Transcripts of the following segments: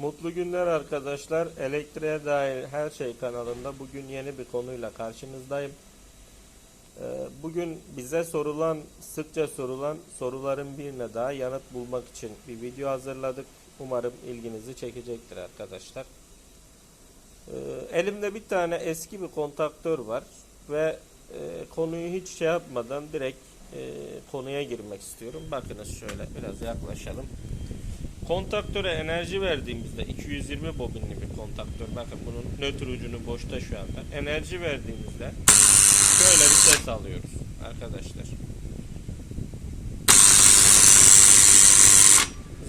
Mutlu günler arkadaşlar. Elektriğe dair her şey kanalında bugün yeni bir konuyla karşınızdayım. Ee, Bugün bize sorulan, sıkça sorulan soruların birine daha yanıt bulmak için bir video hazırladık. Umarım ilginizi çekecektir arkadaşlar. Ee, Elimde bir tane eski bir kontaktör var ve e, konuyu hiç şey yapmadan direkt e, konuya girmek istiyorum. Bakınız şöyle biraz yaklaşalım. Kontaktöre enerji verdiğimizde 220 bobinli bir kontaktör. Bakın bunun nötr ucunu boşta şu anda. Enerji verdiğimizde şöyle bir ses alıyoruz arkadaşlar.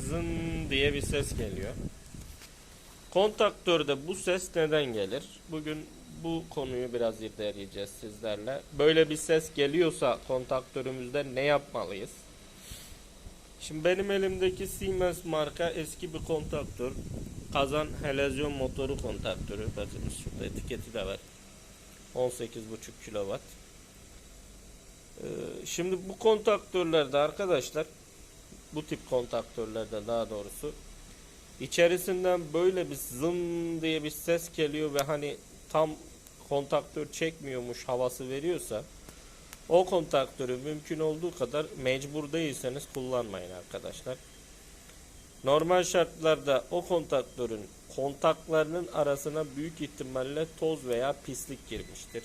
Zın diye bir ses geliyor. Kontaktörde bu ses neden gelir? Bugün bu konuyu biraz irdeleyeceğiz sizlerle. Böyle bir ses geliyorsa kontaktörümüzde ne yapmalıyız? Şimdi benim elimdeki Siemens marka eski bir kontaktör. Kazan helezyon motoru kontaktörü. Bakınız şurada etiketi de var. 18,5 kW. Ee, şimdi bu kontaktörlerde arkadaşlar bu tip kontaktörlerde daha doğrusu içerisinden böyle bir zım diye bir ses geliyor ve hani tam kontaktör çekmiyormuş havası veriyorsa o kontaktörü mümkün olduğu kadar mecbur değilseniz kullanmayın arkadaşlar. Normal şartlarda o kontaktörün kontaklarının arasına büyük ihtimalle toz veya pislik girmiştir.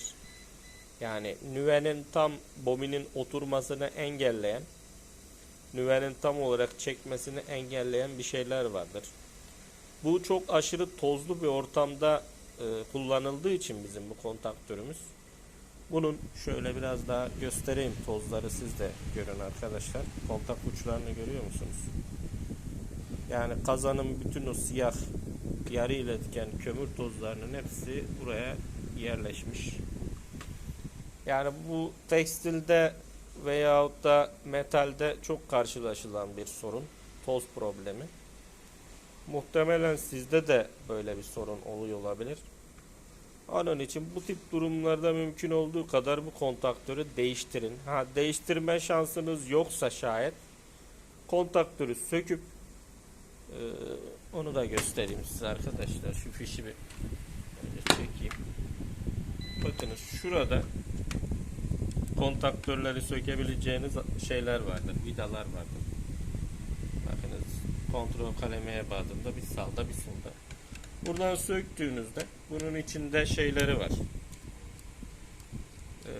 Yani nüvenin tam bobinin oturmasını engelleyen, nüvenin tam olarak çekmesini engelleyen bir şeyler vardır. Bu çok aşırı tozlu bir ortamda e, kullanıldığı için bizim bu kontaktörümüz bunun şöyle biraz daha göstereyim tozları siz de görün arkadaşlar. Kontak uçlarını görüyor musunuz? Yani kazanın bütün o siyah yarı iletken kömür tozlarının hepsi buraya yerleşmiş. Yani bu tekstilde veyahut da metalde çok karşılaşılan bir sorun. Toz problemi. Muhtemelen sizde de böyle bir sorun oluyor olabilir. Onun için bu tip durumlarda mümkün olduğu kadar bu kontaktörü değiştirin. Ha değiştirme şansınız yoksa şayet kontaktörü söküp e, onu da göstereyim size arkadaşlar. Şu fişi bir çekeyim. Bakınız şurada kontaktörleri sökebileceğiniz şeyler vardır. Vidalar vardır. Bakınız kontrol kalemeye bağladığında bir salda bir. Buradan söktüğünüzde bunun içinde şeyleri var. Ee,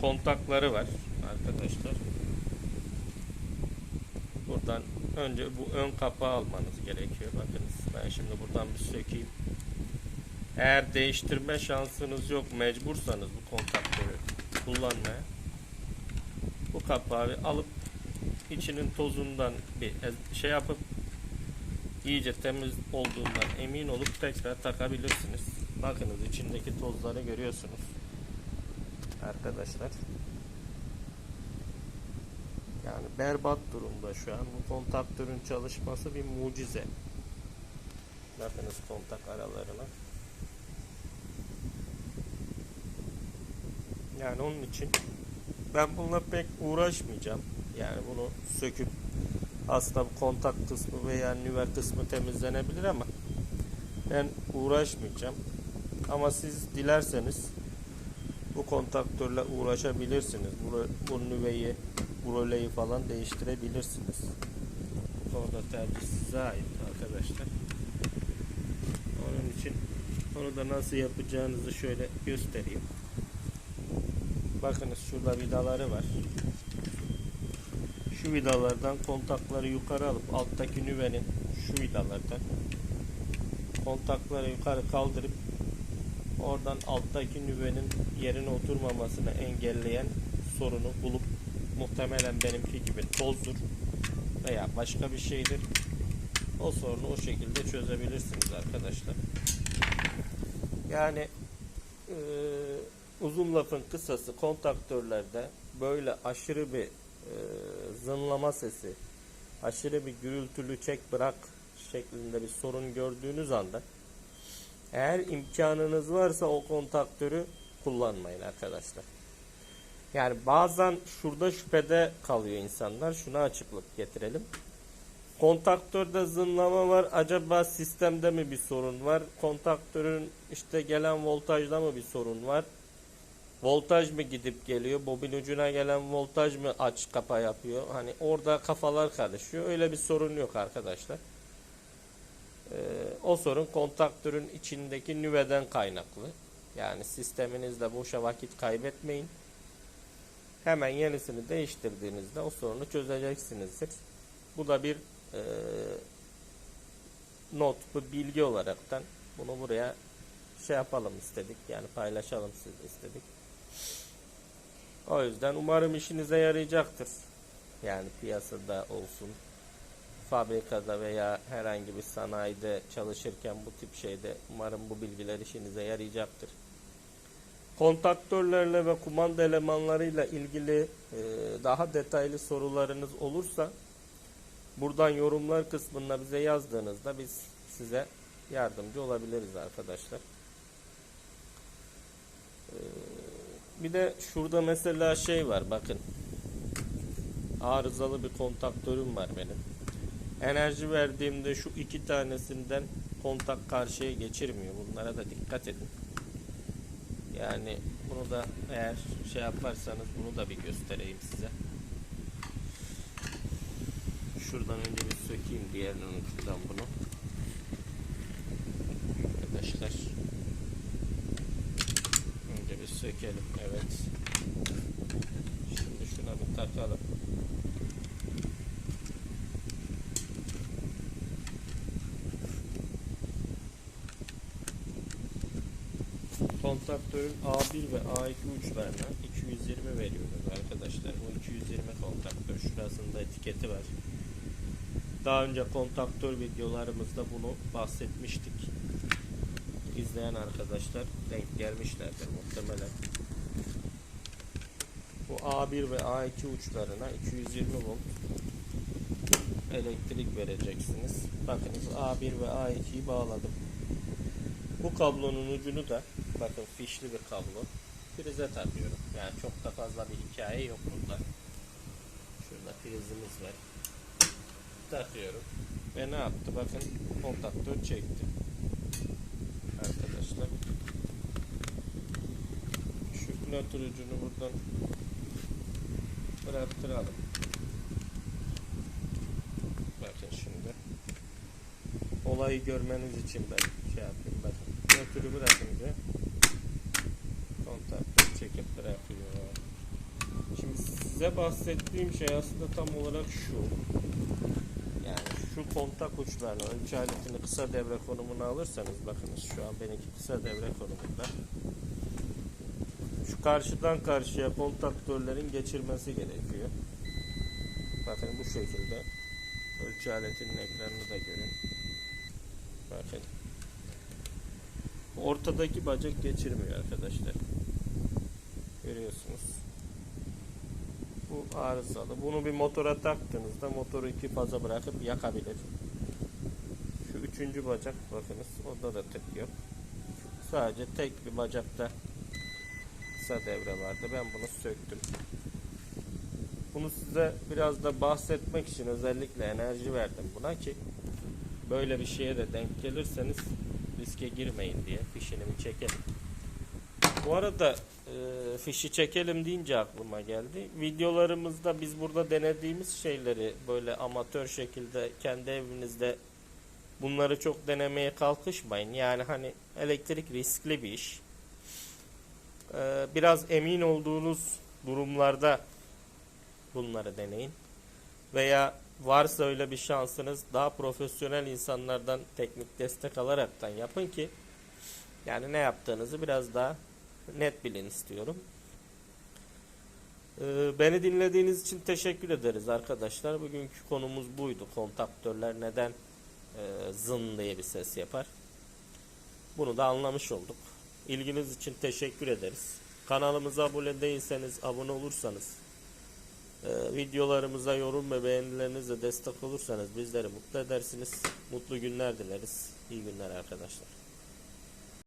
kontakları var arkadaşlar. Buradan önce bu ön kapağı almanız gerekiyor. Bakınız ben şimdi buradan bir sökeyim. Eğer değiştirme şansınız yok mecbursanız bu kontaktörü kullanmaya bu kapağı alıp içinin tozundan bir şey yapıp iyice temiz olduğundan emin olup tekrar takabilirsiniz. Bakınız içindeki tozları görüyorsunuz. Arkadaşlar. Yani berbat durumda şu an. Bu kontaktörün çalışması bir mucize. Bakınız kontak aralarına. Yani onun için ben bununla pek uğraşmayacağım. Yani bunu söküp aslında bu kontak kısmı veya nüve kısmı temizlenebilir ama ben uğraşmayacağım. Ama siz dilerseniz bu kontaktörle uğraşabilirsiniz. Bu, bu nüveyi, bu röleyi falan değiştirebilirsiniz. Bu konuda tercih size ait arkadaşlar. Onun için onu da nasıl yapacağınızı şöyle göstereyim. Bakınız şurada vidaları var şu vidalardan kontakları yukarı alıp alttaki nüvenin şu vidalardan kontakları yukarı kaldırıp oradan alttaki nüvenin yerine oturmamasını engelleyen sorunu bulup muhtemelen benimki gibi tozdur veya başka bir şeydir. O sorunu o şekilde çözebilirsiniz arkadaşlar. Yani eee, uzun lafın kısası kontaktörlerde böyle aşırı bir e, zınlama sesi, aşırı bir gürültülü çek bırak şeklinde bir sorun gördüğünüz anda eğer imkanınız varsa o kontaktörü kullanmayın arkadaşlar. Yani bazen şurada şüphede kalıyor insanlar. Şuna açıklık getirelim. Kontaktörde zınlama var. Acaba sistemde mi bir sorun var? Kontaktörün işte gelen voltajda mı bir sorun var? Voltaj mı gidip geliyor? Bobin ucuna gelen voltaj mı aç kapa yapıyor? Hani orada kafalar karışıyor. Öyle bir sorun yok arkadaşlar. Ee, o sorun kontaktörün içindeki nüveden kaynaklı. Yani sisteminizde boşa vakit kaybetmeyin. Hemen yenisini değiştirdiğinizde o sorunu çözeceksinizdir. Bu da bir e, not, bu bilgi olaraktan bunu buraya şey yapalım istedik. Yani paylaşalım siz istedik. O yüzden umarım işinize yarayacaktır. Yani piyasada olsun, fabrikada veya herhangi bir sanayide çalışırken bu tip şeyde umarım bu bilgiler işinize yarayacaktır. Kontaktörlerle ve kumanda elemanlarıyla ilgili e, daha detaylı sorularınız olursa buradan yorumlar kısmına bize yazdığınızda biz size yardımcı olabiliriz arkadaşlar. Bir de şurada mesela şey var bakın. Arızalı bir kontaktörüm var benim. Enerji verdiğimde şu iki tanesinden kontak karşıya geçirmiyor. Bunlara da dikkat edin. Yani bunu da eğer şey yaparsanız bunu da bir göstereyim size. Şuradan önce bir sökeyim diğerinin ucundan bunu. Arkadaşlar. Sökelim. Evet. Şimdi şuna bir takalım. kontaktörün A1 ve A2 uçlarına 220 veriyoruz arkadaşlar. Bu 220 kontaktör. Şurasında etiketi var. Daha önce kontaktör videolarımızda bunu bahsetmiştik. İzleyen arkadaşlar denk gelmişlerdir muhtemelen. Bu A1 ve A2 uçlarına 220 volt elektrik vereceksiniz. Bakınız A1 ve A2'yi bağladım. Bu kablonun ucunu da bakın fişli bir kablo prize takıyorum. Yani çok da fazla bir hikaye yok burada. Şurada prizimiz var. Takıyorum. Ve ne yaptı? Bakın kontaktör çekti. Arkadaşlar. Şu nötr ucunu buradan bıraktıralım. Bakın şimdi. Olayı görmeniz için ben şey yapayım. Bakın. Nötrü bırakınca kontaktör çekip bırakıyor. Şimdi size bahsettiğim şey aslında tam olarak şu. Kontak uçlarını ölçü aletini kısa devre konumuna alırsanız bakınız şu an benimki kısa devre konumunda. Şu karşıdan karşıya kontaktörlerin geçirmesi gerekiyor. Bakın bu şekilde ölçü aletinin ekranını da görün. Bakın. Ortadaki bacak geçirmiyor arkadaşlar. Görüyorsunuz. Bu arızalı. Bunu bir motora taktığınızda motoru iki faza bırakıp yakabilir. Şu üçüncü bacak bakınız orada da tık yok. Sadece tek bir bacakta kısa devre vardı. Ben bunu söktüm. Bunu size biraz da bahsetmek için özellikle enerji verdim buna ki böyle bir şeye de denk gelirseniz riske girmeyin diye fişini bir çekelim. Bu arada e, fişi çekelim deyince aklıma geldi. Videolarımızda biz burada denediğimiz şeyleri böyle amatör şekilde kendi evinizde bunları çok denemeye kalkışmayın. Yani hani elektrik riskli bir iş. E, biraz emin olduğunuz durumlarda bunları deneyin. Veya varsa öyle bir şansınız daha profesyonel insanlardan teknik destek alaraktan yapın ki yani ne yaptığınızı biraz daha net bilin istiyorum. Ee, beni dinlediğiniz için teşekkür ederiz arkadaşlar. Bugünkü konumuz buydu. Kontaktörler neden e, zın diye bir ses yapar. Bunu da anlamış olduk. İlginiz için teşekkür ederiz. Kanalımıza abone değilseniz abone olursanız ee, videolarımıza yorum ve beğenilerinizle destek olursanız bizleri mutlu edersiniz. Mutlu günler dileriz. İyi günler arkadaşlar.